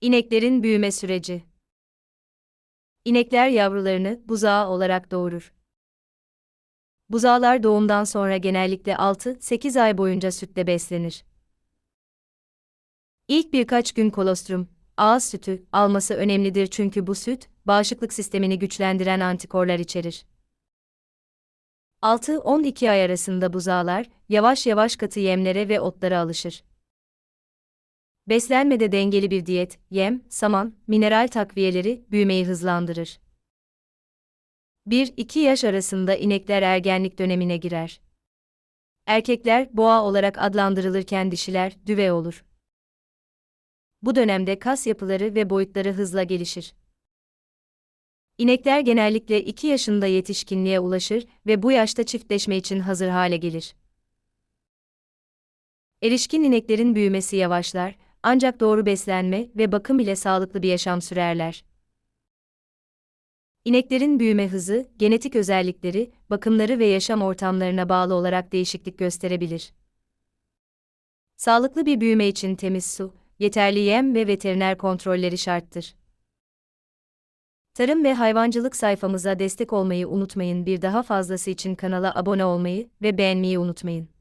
İneklerin büyüme süreci. İnekler yavrularını buzağı olarak doğurur. Buzağlar doğumdan sonra genellikle 6-8 ay boyunca sütle beslenir. İlk birkaç gün kolostrum, ağız sütü alması önemlidir çünkü bu süt, bağışıklık sistemini güçlendiren antikorlar içerir. 6-12 ay arasında buzağlar, yavaş yavaş katı yemlere ve otlara alışır. Beslenmede dengeli bir diyet, yem, saman, mineral takviyeleri büyümeyi hızlandırır. 1-2 yaş arasında inekler ergenlik dönemine girer. Erkekler boğa olarak adlandırılırken dişiler düve olur. Bu dönemde kas yapıları ve boyutları hızla gelişir. İnekler genellikle 2 yaşında yetişkinliğe ulaşır ve bu yaşta çiftleşme için hazır hale gelir. Erişkin ineklerin büyümesi yavaşlar, ancak doğru beslenme ve bakım ile sağlıklı bir yaşam sürerler. İneklerin büyüme hızı, genetik özellikleri, bakımları ve yaşam ortamlarına bağlı olarak değişiklik gösterebilir. Sağlıklı bir büyüme için temiz su, yeterli yem ve veteriner kontrolleri şarttır. Tarım ve hayvancılık sayfamıza destek olmayı unutmayın. Bir daha fazlası için kanala abone olmayı ve beğenmeyi unutmayın.